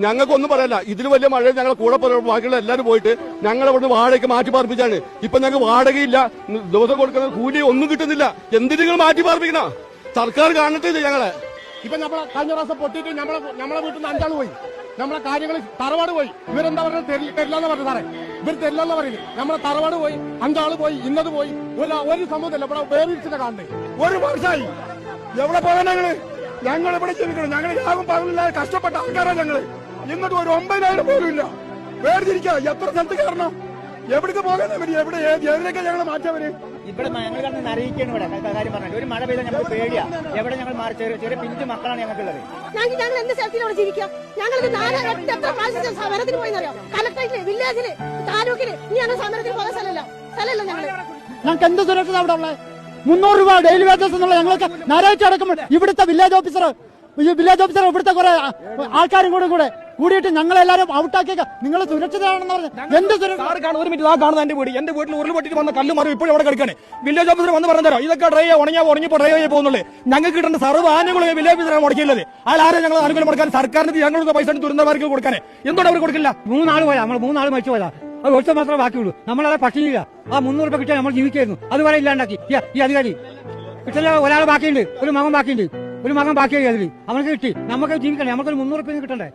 ഞങ്ങൾക്കൊന്നും പറയല്ല. ഇതിൽ വലിയ മഴ ഞങ്ങളെ കൂടെ ബാക്കിയുള്ള എല്ലാവരും പോയിട്ട് ഞങ്ങൾ അവിടെ വാടകയ്ക്ക് മാറ്റി പാർപ്പിച്ചാണ്. ഇപ്പൊ ഞങ്ങൾക്ക് വാടകയില്ല. ദിവസം കൊടുക്കുന്ന കൂലി ഒന്നും കിട്ടുന്നില്ല. എന്തിനു നിങ്ങൾ മാറ്റി പാർപ്പിക്കണ? സർക്കാർ കാണട്ടില്ല ഞങ്ങളെ. ഇപ്പൊ നമ്മളെ കഴിഞ്ഞ പ്രാവശ്യം പൊട്ടിട്ട് നമ്മളെ നമ്മളെ വീട്ടിൽ നിന്ന് അഞ്ചാൾ പോയി. നമ്മളെ കാര്യങ്ങൾ തറവാട് പോയി. ഇവരെന്താ തരില്ല തരില്ലെന്ന് പറഞ്ഞു സാറേ. ഇവർ തരില്ലെന്ന് പറയുന്നത്. നമ്മളെ തറവാട് പോയി. അഞ്ചാൾ പോയി. ഇന്നത് പോയി. ഒരു ഒരു ഇവിടെ വേറിച്ചിട്ട് കാണണ്ടേ ഒരു വർഷമായി എവിടെ പോകാനാ ഞങ്ങൾ ഇവിടെ ജീവിക്കണം ഞങ്ങൾ രാവും പകലില്ലാതെ കഷ്ടപ്പെട്ട ആൾക്കാരാണ് ഞങ്ങൾ. ഇങ്ങോട്ട് ഒരു ഒമ്പതിനായിരം പോലും ഇല്ല. വേർതിരിക്കുക. എത്ര സ്ഥലത്ത് കയറണം? എവിടേക്ക് പോകാൻ പറ്റി എവിടെ? ഏത് ഞങ്ങൾ ഞങ്ങളെ മാറ്റിയവര് ഇവിടെ ഞങ്ങൾ കാരണം നരയിക്കാണ് ഇവിടെ. കാര്യം പറഞ്ഞു ഒരു മഴ പെയ്താൽ ഞങ്ങൾ പേടിയാ. എവിടെ ഞങ്ങൾ മാറി ചെറിയ ചെറിയ പിഞ്ചു മക്കളാണ് ഞങ്ങൾക്കുള്ളത്. ഞങ്ങൾ ഞങ്ങൾ എന്ത് സ്ഥലത്തിലൂടെ ജീവിക്കാം ഞങ്ങൾക്ക് നാല് എത്ര പ്രാവശ്യം സമരത്തിന് പോയെന്നറിയോ? കലക്ടറേറ്റിൽ വില്ലേജിൽ താലൂക്കിൽ. ഇനി ഞങ്ങൾ സമരത്തിന് പോകാൻ സ്ഥലമല്ല. സ്ഥലമല്ല ഞങ്ങൾ ഞങ്ങൾക്ക് എന്ത് സുരക്ഷിത അവിടെ ഉള്ളത്? മുന്നൂറ് രൂപ ഡെയിലി വേജസ് എന്നുള്ള ഞങ്ങൾക്ക് ഞായറാഴ്ച അടക്കം ഇവിടുത്തെ വില്ലേജ് ഓഫീസർ വില്ലേജ് ഓഫീസർ ഇവിടുത്തെ കുറെ ആൾക്കാരും കൂടെ കൂടെ കൂടിയിട്ട് ഞങ്ങളെല്ലാരും ഔട്ടാക്കിയേക്ക നിങ്ങൾ സുരക്ഷിതരാണെന്ന് പറഞ്ഞു. എന്ത് സുരക്ഷ ഒരു മിനിറ്റ് ആ കാണുന്ന എന്റെ വീട്. എന്റെ വീട്ടിൽ ഉരുൾപൊട്ടിട്ട് വന്ന കല്ല് മരം ഇപ്പോഴും അവിടെ കിടക്കാണ്. വില്ലേജ് ഓഫീസർ വന്ന് പറഞ്ഞു തരാം. ഇതൊക്കെ ഡ്രൈ ഉണങ്ങിയാ ഉണങ്ങിപ്പോ ഡ്രൈ ആയി പോകുന്നുള്ളൂ. ഞങ്ങൾക്ക് കിട്ടുന്ന സർവ ആനുകൂല്യം വില്ലേജ് ഓഫീസറാണ് മുടക്കിയുള്ളത് അതിലാരും ആരെ ഞങ്ങൾ ആനുകൂല്യം കൊടുക്കാൻ സർക്കാരിന് ഞങ്ങളുടെ പൈസ ദുരന്തമാർക്ക് കൊടുക്കാനേ. എന്തുകൊണ്ട് അവർ കൊടുക്കില്ല? മൂന്നാൾ പോയാ നമ്മൾ മൂന്നാൾ മരിച്ചു പോയതാ. അത് മാത്രമേ ബാക്കിയുള്ളൂ. നമ്മളെ പട്ടിണിയില്ല ആ മുന്നൂറ് രൂപ കിട്ടിയാൽ നമ്മൾ ജീവിക്കായിരുന്നു അതുവരെ ഇല്ലാണ്ടാക്കി. ഈ അധികാരി. കിട്ടില്ല ഒരാൾ ബാക്കിയുണ്ട്. ഒരു മകൻ ബാക്കിയുണ്ട്. ഒരു മകൻ ബാക്കിയായി അതിൽ. അവനക്ക് കിട്ടി. നമുക്ക് ജീവിക്കണ്ടേ? നമുക്കൊരു മുന്നൂറ് രൂപ കിട്ടണ്ടേ?